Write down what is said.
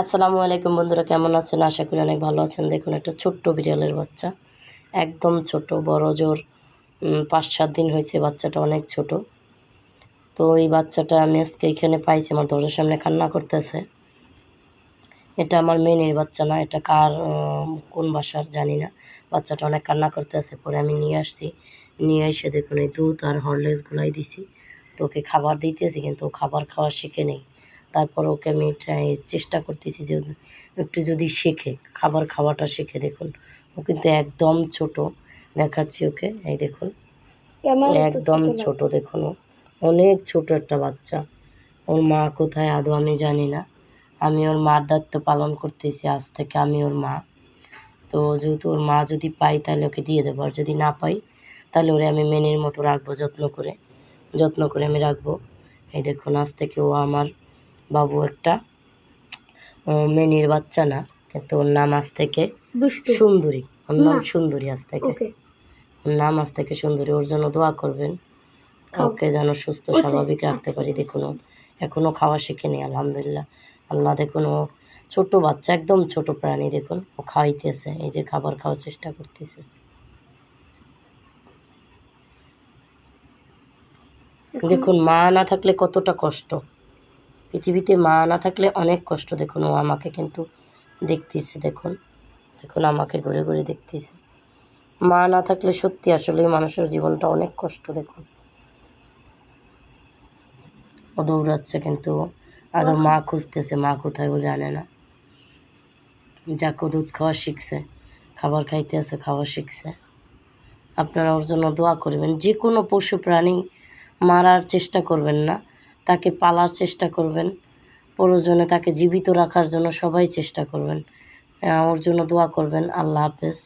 আসসালামু আলাইকুম বন্ধুরা, কেমন আছেন? আশা করি অনেক ভালো আছেন। দেখুন, একটা ছোট্ট বিড়ালের বাচ্চা, একদম ছোট, বড়, জোর পাঁচ সাত দিন হয়েছে বাচ্চাটা অনেক ছোট। তো এই বাচ্চাটা আমি আজকে এখানে পাইছি, আমার দরজার সামনে কান্না করতেছে। এটা আমার মেনের বাচ্চা না, এটা কার কোন বাসার জানি না। বাচ্চাটা অনেক কান্না করতে করতেছে, পরে আমি নিয়ে আসছি। নিয়ে এসে দেখুন, এই দুধ আর হরলিক্স গুলাই দিছি। তো ওকে খাবার দিতেছি, কিন্তু ও খাবার খাওয়া শিখে নেই। তারপর ওকে আমি চেষ্টা করতেছি যে একটু যদি শেখে খাবার খাওয়াটা শেখে দেখুন। ও কিন্তু একদম ছোট দেখাচ্ছি ওকে এই দেখুন। একদম ছোট দেখুন ও অনেক ছোট একটা বাচ্চা। ওর মা কোথায় আদৌ আমি জানি না। আমি ওর মার দায়িত্ব পালন করতেছি আজ থেকে আমি ওর মা। তো যেহেতু ওর মা যদি পাই তাহলে ওকে দিয়ে দেবো আর যদি না পাই তাহলে ওরে আমি মেনের মতো রাখব যত্ন করে। যত্ন করে আমি রাখব। এই দেখুন আজ থেকে ও আমার বাবু একটা ও মেনির বাচ্চা না কিন্তু ওর নাম আজ থেকে সুন্দরী। ওর নাম সুন্দরী আজ থেকে। ওর নাম আজ থেকে সুন্দরী ওর জন্য দোয়া করবেন। ওকে যেন সুস্থ স্বাভাবিক রাখতে। পারি। দেখুন এখনও খাওয়া শিখেনি আলহামদুলিল্লাহ। আল্লাহ দেখুন ও ছোট বাচ্চা একদম ছোট প্রাণী দেখুন ও খাওয়াইতেছে এই যে খাবার খাওয়ার চেষ্টা করতেছে। দেখুন মা না থাকলে কতটা কষ্ট। পৃথিবীতে মা না থাকলে অনেক কষ্ট। দেখুন, ও আমাকে কিন্তু দেখতেছে, দেখুন। এখন আমাকে ঘুরে ঘুরে দেখতেছে। মা না থাকলে সত্যি আসলে মানুষের জীবনটা অনেক কষ্ট, দেখুন। ও দৌড়াচ্ছে কিন্তু। আদৌ মা খুঁজতেছে, মা কোথায় ও জানে না। যাকে দুধ খাওয়া শিখছে, খাবার খাইতে আছে, খাওয়া শিখছে। আপনারা ওর জন্য দোয়া করবেন। যে কোনো পশু প্রাণী মারার চেষ্টা করবেন না। তাকে পালার চেষ্টা করবেন। প্রয়োজনে তাকে জীবিত রাখার জন্য সবাই চেষ্টা করবেন। আমার ওর জন্য দোয়া করবেন। আল্লাহ হাফেজ।